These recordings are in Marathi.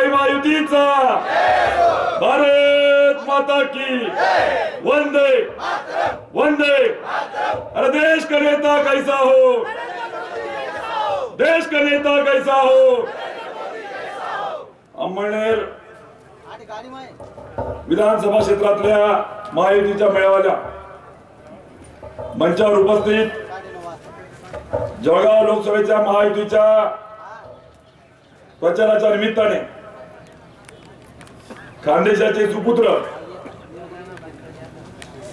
रिपाई महायुतीचा भारत माता की. वंदे. वंदे. अरे देश का नेता कैसा हो? देश का नेता कैसा हो? अंमळनेर विधानसभा क्षेत्रातल्या महायुतीच्या मेळाव्याला मंचावर उपस्थित जळगाव लोकसभेच्या महायुतीच्या प्रचाराच्या निमित्ताने खानदेशाचे सुपुत्र.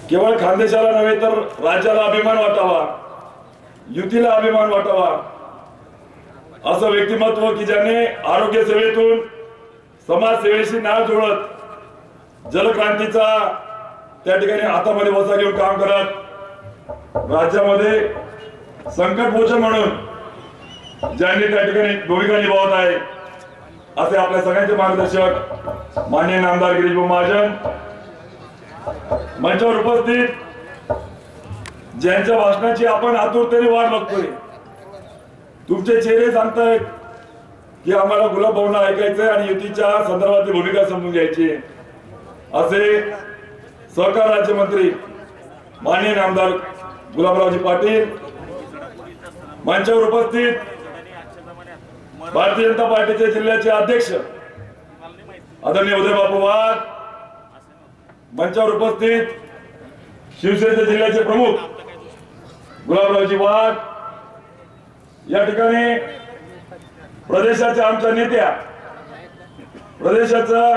केवळ खानदेशाला नव्हे तर राज्याला अभिमान वाटावा युतीला अभिमान वाटावा असं व्यक्तिमत्व की ज्याने आरोग्य सेवेतून समाजसेवेशी नाव जोडत जलक्रांतीचा त्या ठिकाणी हातामध्ये वसा घेऊन काम करत राज्यामध्ये संकट मोचन म्हणून ज्यांनी त्या ठिकाणी भूमिका निभावत आहे. असे आपल्या सगळ्यांचे मार्गदर्शक मान्य नामदार गिरीश महाजन मंचावर उपस्थित ज्यांच्या भाषणाची आपण आतुरतेने वाट बघतोय. तुमचे चेहरे सांगतायत की आम्हाला गुलाब भावना ऐकायचंय आणि युतीच्या संदर्भातली भूमिका समजून घ्यायची असे सहकार राज्यमंत्री माननीय आमदार गुलाबरावजी पाटील मंचावर उपस्थित भारतीय जनता पार्टीचे जिल्ह्याचे अध्यक्ष आदरणीय उदय बापू वाघ मंचावर उपस्थित शिवसेनेचे जिल्ह्याचे प्रमुख गुलाबरावजी वाघ या ठिकाणी प्रदेशाच्या आमच्या नेत्या प्रदेशाच्या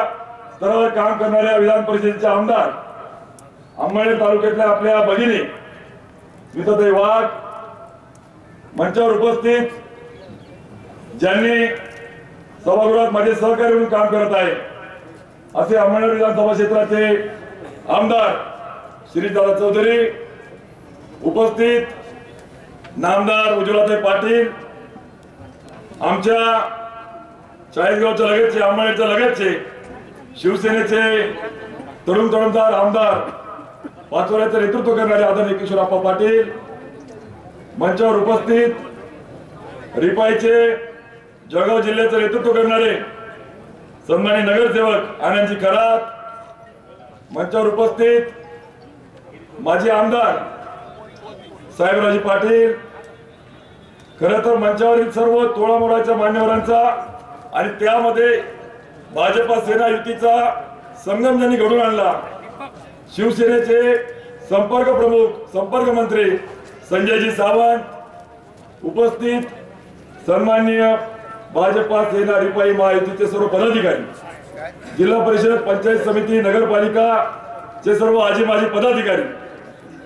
स्तरावर काम करणाऱ्या विधान परिषदेचे आमदार अंबाळे तालुक्यातल्या आपल्या भगिनी स्मिताताई वाघ मंचावर उपस्थित ज्यांनी सभागृहात माझे सहकारी म्हणून काम करत आहे असे अंमळनेर विधानसभा क्षेत्राचे आमदार श्रीदादा चौधरी उपस्थित नामदार उज्ज्वलाताई पाटील आमच्या चाळीसगावच्या लगेचचे अंमळनेरच्या लगेचचे शिवसेनेचे तरुण तरुणदार आमदार पाचोऱ्याचं नेतृत्व करणारे आदरणीय किशोरप्पा पाटील मंचावर उपस्थित रिपाईचे जळगाव जिल्ह्याचं नेतृत्व करणारे सन्मानी नगरसेवक आनंदजी खरात मंचावर उपस्थित माजी आमदार साहेबराजी पाटील खर तर मंचावरील सर्व तोळामोळाच्या मान्यवरांचा आणि त्यामध्ये भाजपा सेना युतीचा संगम ज्यांनी घडून आणला शिवसेनेचे संपर्क प्रमुख संपर्क मंत्री संजयजी सावंत उपस्थित सन्माननीय भाजपा सेना रिपाई महायुतीचे सर्व पदाधिकारी जिल्हा परिषद पंचायत समिती नगरपालिका चे सर्व आजी माजी पदाधिकारी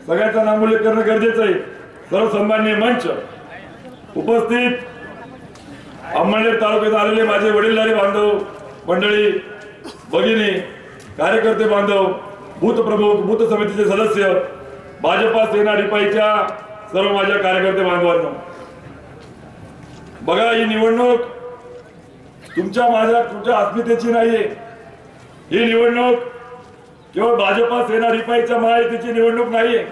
सगळ्यांचा नामोल्लेख करणं गरजेचं आहे. सर्वसन्माननीय मंच उपस्थित अंमळनेर तालुक्यात आलेले माझे वडीलधारी बांधव मंडळी भगिनी कार्यकर्ते बांधव बूथ प्रमुख बूथ समितीचे सदस्य भाजपा सेना रिपाईच्या सर्व माझ्या कार्यकर्ते बांधवांना. बघा ही निवडणूक. तुमच्या माझ्या तुमच्या अस्मितेची नाहीये. ही निवडणूक केवळ भाजपा सेना रिपाईच्या महायुतीची निवडणूक नाहीये.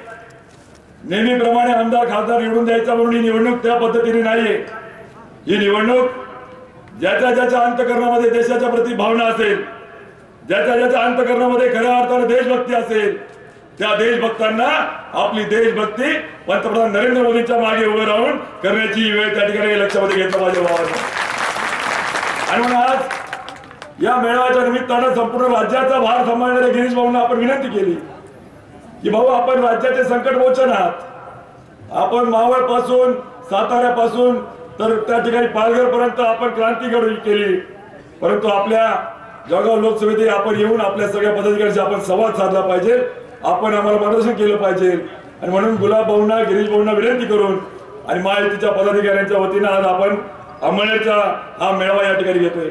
नेहमीप्रमाणे आमदार खासदार निवडून द्यायचा म्हणून ही निवडणूक त्या पद्धतीने नाहीये. ही निवडणूक ज्याच्या ज्याच्या अंतकरणामध्ये देशाच्या प्रति भावना असेल ज्याच्या ज्याच्या अंतकरणामध्ये खऱ्या अर्थाने देशभक्ती असेल त्या देशभक्तांना आपली देशभक्ती पंतप्रधान नरेंद्र मोदींच्या मागे उभे राहून करण्याची वेळ त्या ठिकाणी लक्षामध्ये घेतलं पाहिजे आणि म्हणून आज या मेळाव्याच्या निमित्तानं संपूर्ण राज्याचा भार सांभाळणाऱ्या गिरीश भाऊंना आपण विनंती केली की भाऊ आपण राज्याचे संकट मोचन आहात. आपण मावळपासून साताऱ्यापासून तर त्या ठिकाणी पालघर पर्यंत आपण क्रांती घडून केली. परंतु आपल्या जळगाव लोकसभेत आपण येऊन आपल्या सगळ्या पदाधिकाऱ्यांशी आपण संवाद साधला पाहिजे. आपण आम्हाला मार्गदर्शन केलं पाहिजे. आणि म्हणून गुलाब भाऊंना गिरीश भाऊंना विनंती करून आणि महायुतीच्या पदाधिकाऱ्यांच्या वतीनं आज आपण अंमळनेरचा हा मेळावा या ठिकाणी घेतोय.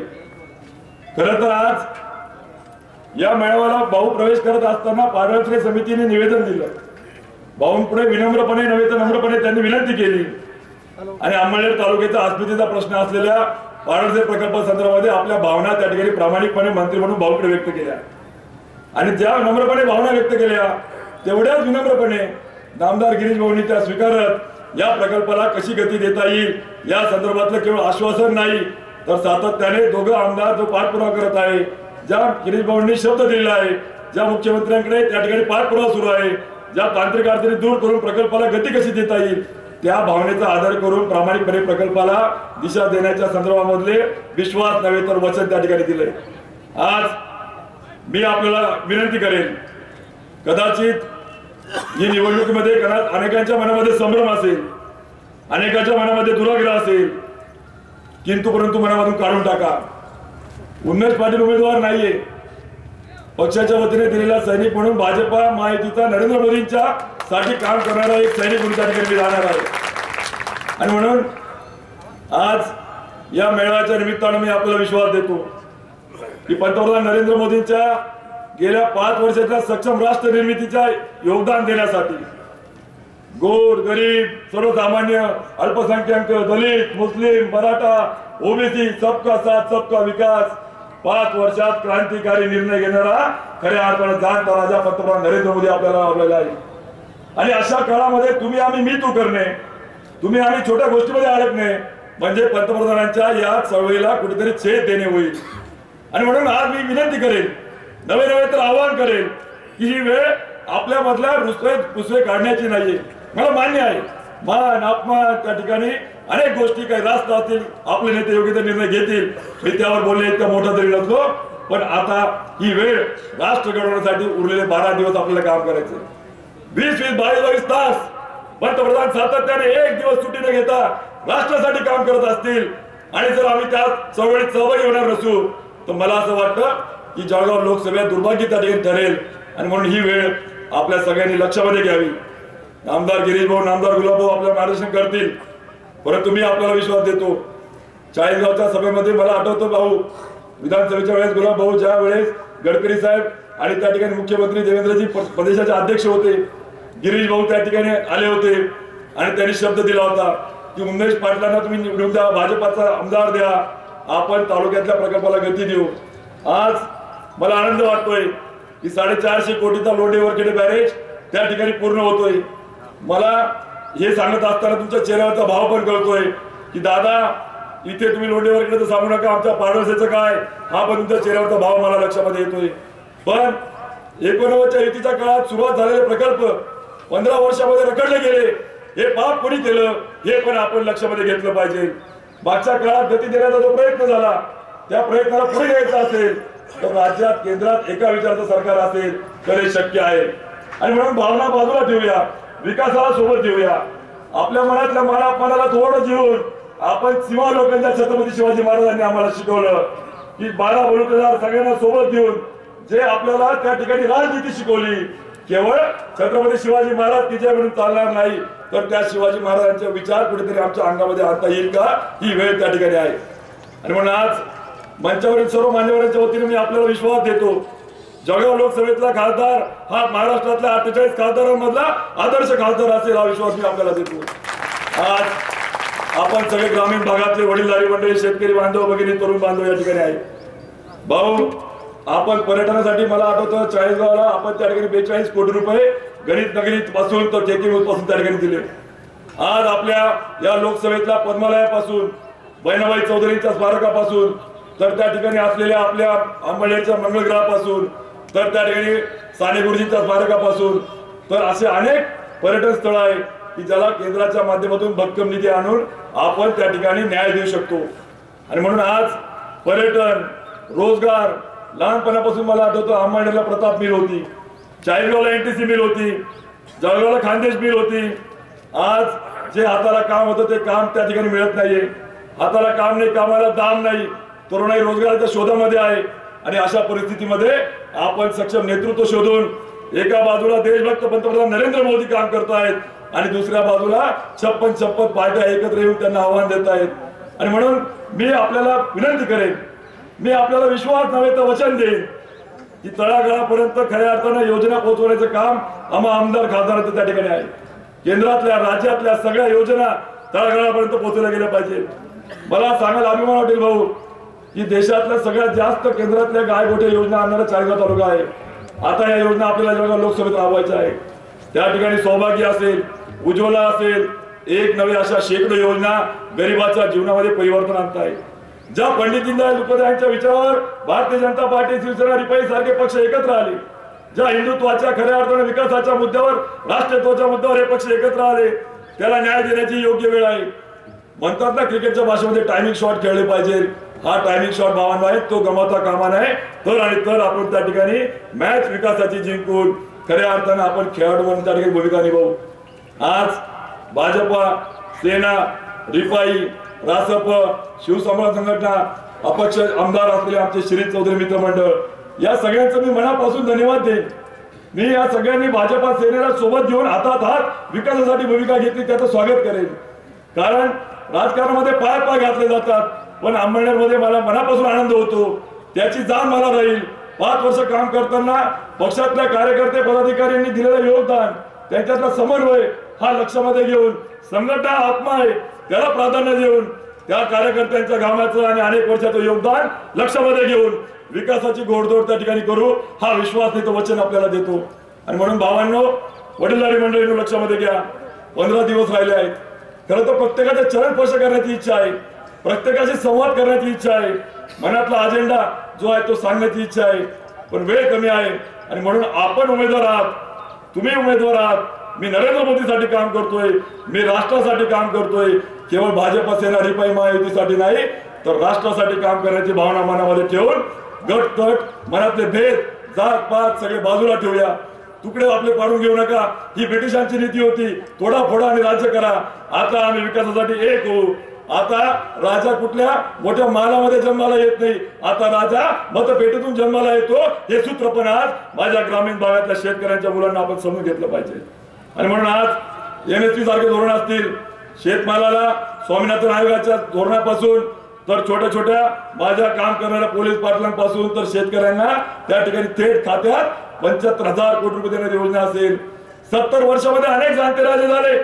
खरं तर आज या मेळाव्याला भाऊ प्रवेश करत असताना पाडळश्री समितीने निवेदन दिलं. भाऊंपुढे विनम्रपणे नव्हे तर नम्रपणे त्यांनी विनंती केली. आणि अंमळनेर तालुक्याचा अस्मितेचा प्रश्न असलेल्या पाडळसे प्रकल्पासंदर्भामध्ये आपल्या भावना त्या ठिकाणी प्रामाणिकपणे मंत्री म्हणून भाऊकडे व्यक्त केल्या. आणि ज्या नम्रपणे भावना व्यक्त केल्या तेवढ्याच विनम्रपणे नामदार गिरीश भाऊंनी त्या स्वीकारत या प्रकल्पाला कशी गती देता येईल या संदर्भातलं केवळ आश्वासन नाही तर सातत्याने दोघं आमदार जो पाठपुरावा करत आहे ज्या गिरीश भाऊंनी शब्द दिलेला आहे ज्या मुख्यमंत्र्यांकडे त्या ठिकाणी पाठपुरावा सुरू आहे ज्या तांत्रिक अडचणी दूर करून प्रकल्पाला गती कशी देता येईल त्या भावनेचा आधार करून प्रामाणिकपणे प्रकल्पाला दिशा देण्याच्या संदर्भामधले विश्वास नव्हे तर वचन त्या ठिकाणी दिले आज मी आपल्याला विनंती करेन कदाचित या निवडणुकीमध्ये कदा- अनेकांच्या मनामध्ये संभ्रम असेल अनेकांच्या मनामध्ये दुराग्रह असेल किंतु परंतु मनामधून काढून टाका. उन्मेष पाटील उमेदवार नाहीये. पक्षाच्या वतीने दिलेला सैनिक म्हणून भाजपा महायुतीचा नरेंद्र मोदींच्या साठी काम करणारा एक सैनिक म्हणून त्या ठिकाणी मी राहणार आहे. आणि म्हणून आज या मेळाव्याच्या निमित्तानं मी आपल्याला विश्वास देतो. की पंतप्रधान नरेंद्र मोदींच्या गेल्या पाच वर्षाच्या सक्षम राष्ट्र निर्मितीच्या योगदान देण्यासाठी गोर गरीब सर्वसामान्य अल्पसंख्याक दलित मुस्लिम मराठा ओबीसी सबका साथ सबका विकास पाच वर्षात क्रांतिकारी निर्णय घेणारा खऱ्या अर्थाने जाण राजा पंतप्रधान नरेंद्र मोदी आपल्याला लाभलेला आहे. आणि अशा काळामध्ये तुम्ही आम्ही मी तू करणे तुम्ही आम्ही छोट्या गोष्टीमध्ये अडकणे म्हणजे पंतप्रधानांच्या या चळवळीला कुठेतरी छेद देणे होईल. आणि म्हणून आज मी विनंती करेन नवे नवे तर आवाहन करेन की ही वेळ आपल्या मधल्या रुसवे पुसवे काढण्याची नाहीये. मला मान्य आहे मान अपमान त्या ठिकाणी अनेक गोष्टी काही रास्त असतील आपले नेते योग्य ते निर्णय घेतील मी त्यावर बोलले इतका मोठा तरी नसलो पण आता ही वेळ राष्ट्र घडवण्यासाठी उरलेले बारा दिवस आपल्याला काम करायचे. वीस वीस बावीस बावीस तास पंतप्रधान सातत्याने एक दिवस सुट्टी न घेता राष्ट्रासाठी काम करत असतील. आणि जर आम्ही त्यात चळवळीत सहभागी होणार नसू तर मला असं वाटतं की जळगाव लोकसभेत दुर्भाग्यता ठिकाणी ठरेल. आणि म्हणून ही वेळ आपल्या सगळ्यांनी लक्षामध्ये घ्यावी. आमदार गिरीश भाऊ आमदार गुलाबभाऊ आपलं मार्गदर्शन करतील. परंतु मी आपल्याला विश्वास देतो. चाळीसगावच्या सभेमध्ये मला आठवतो भाऊ विधानसभेच्या वेळेस गुलाब भाऊ ज्या वेळेस गडकरी साहेब आणि त्या ठिकाणी मुख्यमंत्री देवेंद्रजी प्रदेशाचे अध्यक्ष होते गिरीश भाऊ त्या ठिकाणी आले होते आणि त्यांनी शब्द दिला होता की उमेश पाटलांना तुम्ही निवडून द्या भाजपाचा आमदार द्या. आपण तालुक्यातल्या प्रकल्पाला गती देऊ. आज मला आनंद वाटतोय की साडेचारशे कोटीचा लोंढे केले बॅरेज त्या ठिकाणी पूर्ण होतोय. मला हे सांगत असताना तुमच्या चेहऱ्यावरचा भाव पण कळतोय की दादा इथे तुम्ही लोंढेवर तर सांगू नका आमच्या पाडवसाचं काय? हा पण तुमच्या चेहऱ्यावरचा भाव मला लक्षामध्ये येतोय. पण एकोणनव्वदच्या युतीच्या काळात सुरुवात झालेले प्रकल्प पंधरा वर्षामध्ये रखडले गेले. हे पाप कोणी केलं? हे पण आपण लक्षामध्ये घेतलं पाहिजे. मागच्या काळात गती देण्याचा जो प्रयत्न झाला त्या प्रयत्नाला पुढे घ्यायचा असेल तर राज्यात केंद्रात एका विचाराचं सरकार असेल तर हे शक्य आहे. आणि म्हणून भावना बाजूला ठेवूया विकासाला सोबत ठेवूया. आपल्या मनातल्या मानापमानाला थोडं जीवन आपण सीमा लोकांच्या छत्रपती शिवाजी महाराजांनी आम्हाला शिकवलं की बारा बलुतेदार सगळ्यांना सोबत घेऊन जे आपल्याला त्या ठिकाणी राजनीती शिकवली केवळ छत्रपती शिवाजी महाराज तिच्या म्हणून चालणार नाही तर त्या शिवाजी महाराजांचा विचार कुठेतरी आमच्या अंगामध्ये आणता येईल का? ही वेळ त्या ठिकाणी आहे. आणि म्हणून आज मंचावरील सर्व मान्यवरांच्या वतीने मी आपल्याला विश्वास देतो. जळगाव लोकसभेतला खासदार हा महाराष्ट्रातल्या अठ्ठेचाळीस खासदारांमधला आदर्श खासदार असेल हा विश्वास मी आपल्याला देतो. आज आपण सगळे ग्रामीण भागातले वडीलधारी मंडळी शेतकरी बांधव वगैरे तरुण बांधव या ठिकाणी आहे भाऊ आपण पर्यटनासाठी मला आठवतं चाळीसगावला आपण त्या ठिकाणी बेचाळीस कोटी रुपये गणित नगरीत पासून तर टेकिंगपासून त्या ठिकाणी दिले. आज आपल्या या लोकसभेतल्या पद्मालयापासून बहिणाबाई चौधरींच्या स्मारकापासून तर त्या ठिकाणी असलेल्या आपल्या आंबळनेरच्या मंगळग्रहापासून तर त्या ठिकाणी साने गुरुजींच्या स्मारकापासून तर असे अनेक पर्यटन स्थळ आहे की ज्याला केंद्राच्या माध्यमातून भक्कम निधी आणून आपण त्या ठिकाणी न्याय देऊ शकतो. आणि म्हणून आज पर्यटन रोजगार लहानपणापासून मला आठवतो अंबानेरला प्रताप मिल होती चायगावला एनटीसी मिल होती जळगावला खानदेश मिल होती. आज जे हाताला काम होतं ते काम त्या ठिकाणी मिळत नाहीये. हाताला काम नाही कामाला दाम नाही. तरुणाई रोजगाराच्या शोधामध्ये आहे. आणि अशा परिस्थितीमध्ये आपण सक्षम नेतृत्व शोधून एका बाजूला देशभक्त पंतप्रधान नरेंद्र मोदी काम करतायत आणि दुसऱ्या बाजूला छप्पन छप्पन पार्ट्या एकत्र येऊन त्यांना आव्हान देत आहेत. आणि म्हणून मी आपल्याला विनंती करेन मी आपल्याला विश्वास नव्हे तर वचन देईन. की तळागाळापर्यंत खऱ्या अर्थानं योजना पोहोचवण्याचं काम आम्हा आमदार खासदारांचं त्या ठिकाणी आहे. केंद्रातल्या राज्यातल्या सगळ्या योजना तळागाळापर्यंत पोहोचवल्या गेल्या पाहिजे. मला सांगायला अभिमान वाटेल भाऊ की देशातल्या सगळ्यात जास्त केंद्रातल्या गाय गोठ्या योजना आणणारा चाळीसगाव तालुका आहे. आता या योजना आपल्याला जळगाव लोकसभेत राबवायच्या आहे त्या ठिकाणी सौभाग्य असेल उज्ज्वला असेल एक नवे अशा शेकडो योजना गरिबाच्या जीवनामध्ये परिवर्तन आणत आहे ज्या पंडित दीनदयाल उपाध्यायांच्या विचारावर भारतीय जनता पार्टी शिवसेना रिपाई सारखे पक्ष एकत्र आले ज्या हिंदुत्वाच्या खऱ्या अर्थाने विकासाच्या मुद्द्यावर राष्ट्रत्वाच्या मुद्द्यावर हे पक्ष एकत्र आले त्याला न्याय देण्याची योग्य वेळ आहे. म्हणतात ना क्रिकेटच्या भाषेमध्ये टायमिंग शॉट खेळले पाहिजे. हा टायमिंग शॉट भावांना आहे तो गमावता कामा नाही तर आणि तर आपण त्या ठिकाणी मॅच विकासाची जिंकून खऱ्या अर्थाने आपण खेळाडू म्हणून त्या ठिकाणी भूमिका निभावू. आज भाजपा सेना रिपाई रासप शिवसंभाळ संघटना अपक्ष आमदार असलेले आमचे श्री चौधरी मित्रमंडळ या सगळ्यांचं मी मनापासून धन्यवाद देईन. मी या सगळ्यांनी भाजपा सेनेला सोबत घेऊन हातात हात विकासासाठी भूमिका घेतली त्याचं स्वागत करेन. कारण राजकारणामध्ये पाय पाय घातले जातात पण अंबळनेरमध्ये मला मनापासून आनंद होतो. त्याची जाण मला राहील. पाच वर्ष काम करताना पक्षातल्या कार्यकर्ते पदाधिकाऱ्यांनी दिलेलं योगदान त्यांच्यातला समन्वय हा लक्षामध्ये घेऊन संघटना आत्मा आहे. त्याला प्राधान्य देऊन त्या कार्यकर्त्यांच्या कामाचं आणि अनेक वर्षाचं योगदान लक्षामध्ये घेऊन विकासाची घोडदौड त्या ठिकाणी करू हा विश्वास नाही वचन आपल्याला देतो. आणि म्हणून भावांनो वडीलधारी मंडळींनो लक्षामध्ये घ्या पंधरा दिवस राहिले आहेत. खरं तर प्रत्येकाचे चरण स्पर्श करण्याची इच्छा आहे. प्रत्येकाशी संवाद करण्याची इच्छा आहे. मनातला अजेंडा जो आहे तो सांगण्याची इच्छा आहे. पण वेळ कमी आहे. आणि म्हणून आपण उमेदवार आहात. तुम्ही उमेदवार आहात. मी नरेंद्र मोदीसाठी काम करतोय मी राष्ट्रासाठी काम करतोय केवळ भाजप सेना रिपाई महायुतीसाठी नाही तर राष्ट्रासाठी काम करण्याची भावना मनामध्ये ठेवून गट तट मनातले भेद जात पात सगळे बाजूला ठेवूया. तुकडे आपले पाडून घेऊ नका. ही ब्रिटिशांची नीती होती. थोडा फोडा आणि राज्य करा. आता आम्ही विकासासाठी एक होऊ. आता राजा कुठल्या? मोठ्या मालामध्ये जन्माला येत नाही. आता राजा मतपेटीतून जन्माला येतो. हे सूत्र पण आज माझ्या ग्रामीण भागातल्या शेतकऱ्यांच्या मुलांना आपण समजून घेतलं पाहिजे. आणि म्हणून आज एनएसपी सारखे धोरण असतील शेतमालाला स्वामीनाथन आयोगाच्या धोरणापासून तर छोट्या छोट्या माझ्या काम करणाऱ्या पोलीस पाटलांपासून तर शेतकऱ्यांना त्या ठिकाणी थेट खात्यात पंच्याहत्तर हजार कोटी रुपये देण्याची योजना असेल. सत्तर वर्षामध्ये अनेक जाणते राजे झाले.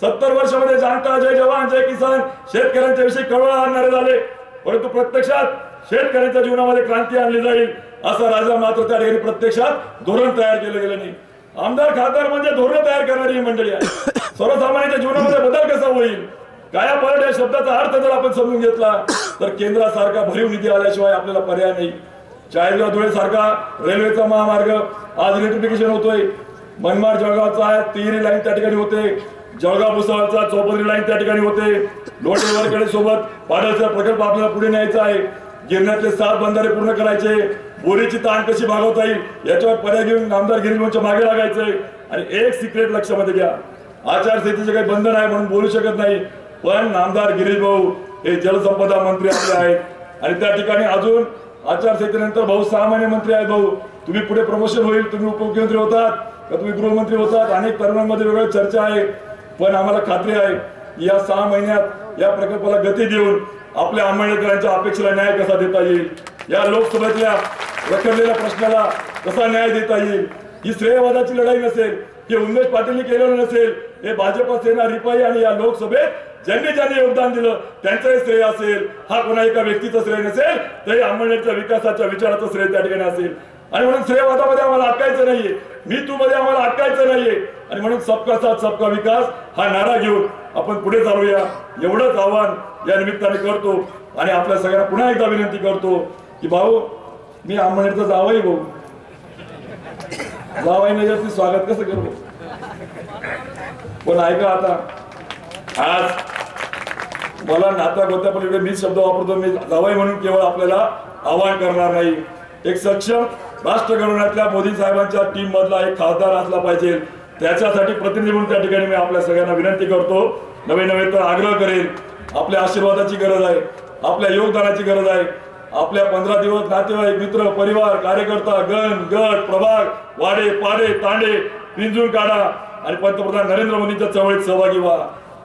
सत्तर वर्षामध्ये जाणता जय जवान जय किसान शेतकऱ्यांच्या विषयी कळवळ आणणारे झाले. परंतु प्रत्यक्षात शेतकऱ्यांच्या जीवनामध्ये क्रांती आणली जाईल असा राजा मात्र त्या ठिकाणी प्रत्यक्षात धोरण तयार केलं गेलं नाही. आमदार खासदार म्हणजे धोरण तयार करणारी ही मंडळी आहे. सर्वसामान्यांच्या जीवनामध्ये बदल कसा होईल? काया पलट या शब्दाचा अर्थ जर आपण समजून घेतला तर केंद्रासारखा भरीव निधी आल्याशिवाय आपल्याला पर्याय नाही. चाळीसगाव धुळे सारखा रेल्वेचा महामार्ग आज इलेक्ट्रिफिकेशन होतोय. मनमाड जळगावचा आहे तिहेरी लाईन त्या ठिकाणी होते. जळगाव भुसावळचा चौपदरी लाईन त्या ठिकाणी होते. लोटेवरकडे सोबत पाडळचा प्रकल्प आपल्याला पुढे न्यायचा आहे. गिरण्यातले सात बंधारे पूर्ण करायचे बोरीची ताण कशी भागवता येईल याच्यावर पर्याय घेऊन आमदार गिरीशच्या मागे लागायचे. आणि एक सिक्रेट लक्षामध्ये घ्या आचारसंहितेचे काही बंधन आहे म्हणून बोलू शकत नाही पण आमदार गिरीश भाऊ हे जलसंपदा मंत्री आपले आहेत. आणि त्या ठिकाणी अजून आचारसंहितेनंतर भाऊ सहा महिने मंत्री आहेत भाऊ. तुम्ही पुढे प्रमोशन होईल तुम्ही उपमुख्यमंत्री होतात का तुम्ही गृहमंत्री होतात अनेक तरुणांमध्ये वेगळ्या चर्चा आहे पण आम्हाला खात्री आहे या सहा महिन्यात या प्रकल्पाला गती देऊन आपल्या आंबेडकरांच्या अपेक्षेला न्याय कसा देता येईल? या लोकसभेतल्या रखडलेल्या प्रश्नाला कसा न्याय देता येईल? ही श्रेयवादाची लढाई नसेल हे उमेश पाटीलनी केलेलं नसेल हे भाजपा सेना रिपाई आणि या लोकसभेत ज्यांनी ज्यांनी योगदान दिलं त्यांचंही श्रेय असेल. हा कोणा एका व्यक्तीचं श्रेय नसेल तरी आंबेडकरच्या विकासाच्या विचाराचं श्रेय त्या ठिकाणी असेल. आणि म्हणून श्रेयवादामध्ये आम्हाला अटकायचं नाहीये. मी तू मध्ये आम्हाला अटकायचं नाहीये. आणि म्हणून सबका साथ सबका विकास हा नारा घेऊन आपण पुढे चालूया एवढंच आव्हान या निमित्ताने करतो आणि आपल्या सगळ्यांना पुन्हा एकदा विनंती करतो की भाऊ मी अंबळनेरचा जावाई भाऊ. जावाई नाही म्हणजे स्वागत कसं करू? पण ऐका आता. आज मला नाता गोत्या पण मी शब्द वापरतो मी जावाई म्हणून केवळ आपल्याला आवाहन करणार नाही. एक सक्षम राष्ट्र घडवण्यातल्या मोदी साहेबांच्या टीम मधला एक खासदार असला पाहिजे. त्याच्यासाठी प्रतिनिधी म्हणून त्या ठिकाणी मी आपल्या सगळ्यांना विनंती करतो. नवे नवे तर आग्रह करेल. आपल्या आशीर्वादाची गरज आहे. आपल्या योगदानाची गरज आहे. आपल्या पंधरा दिवस नातेवाईक मित्र परिवार कार्यकर्ता गण गट प्रभाग वाडे पाडे तांडे पिंजून काढा. आणि पंतप्रधान नरेंद्र मोदींच्या चळवळीत सहभागी व्हा.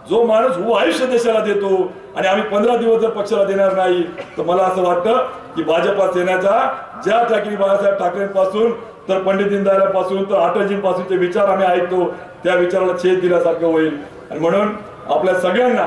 जो माणूस हो आयुष्य देशाला देतो आणि आम्ही पंधरा दिवस जर पक्षाला देणार नाही तर मला असं वाटतं की भाजपा येण्याचा ज्या ठाकरे बाळासाहेब ठाकरेंपासून तर पंडित दीनदयाळांपासून तर अटलजींपासून जे विचार आम्ही ऐकतो त्या विचाराला छेद दिल्यासारखं होईल. आणि म्हणून आपल्या सगळ्यांना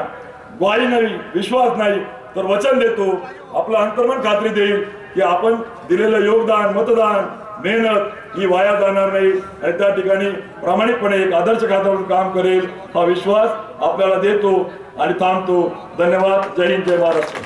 ग्वाही नाही विश्वास नाही तर वचन देतो. आपलं अंतर्मन खात्री देईल की आपण दिलेलं योगदान मतदान मेहनत ही वाया जाणार नाही. आणि त्या ठिकाणी प्रामाणिकपणे एक आदर्श खात्यावर काम करेल हा विश्वास आपल्याला देतो आणि थांबतो. धन्यवाद. जय हिंद जय महाराष्ट्र.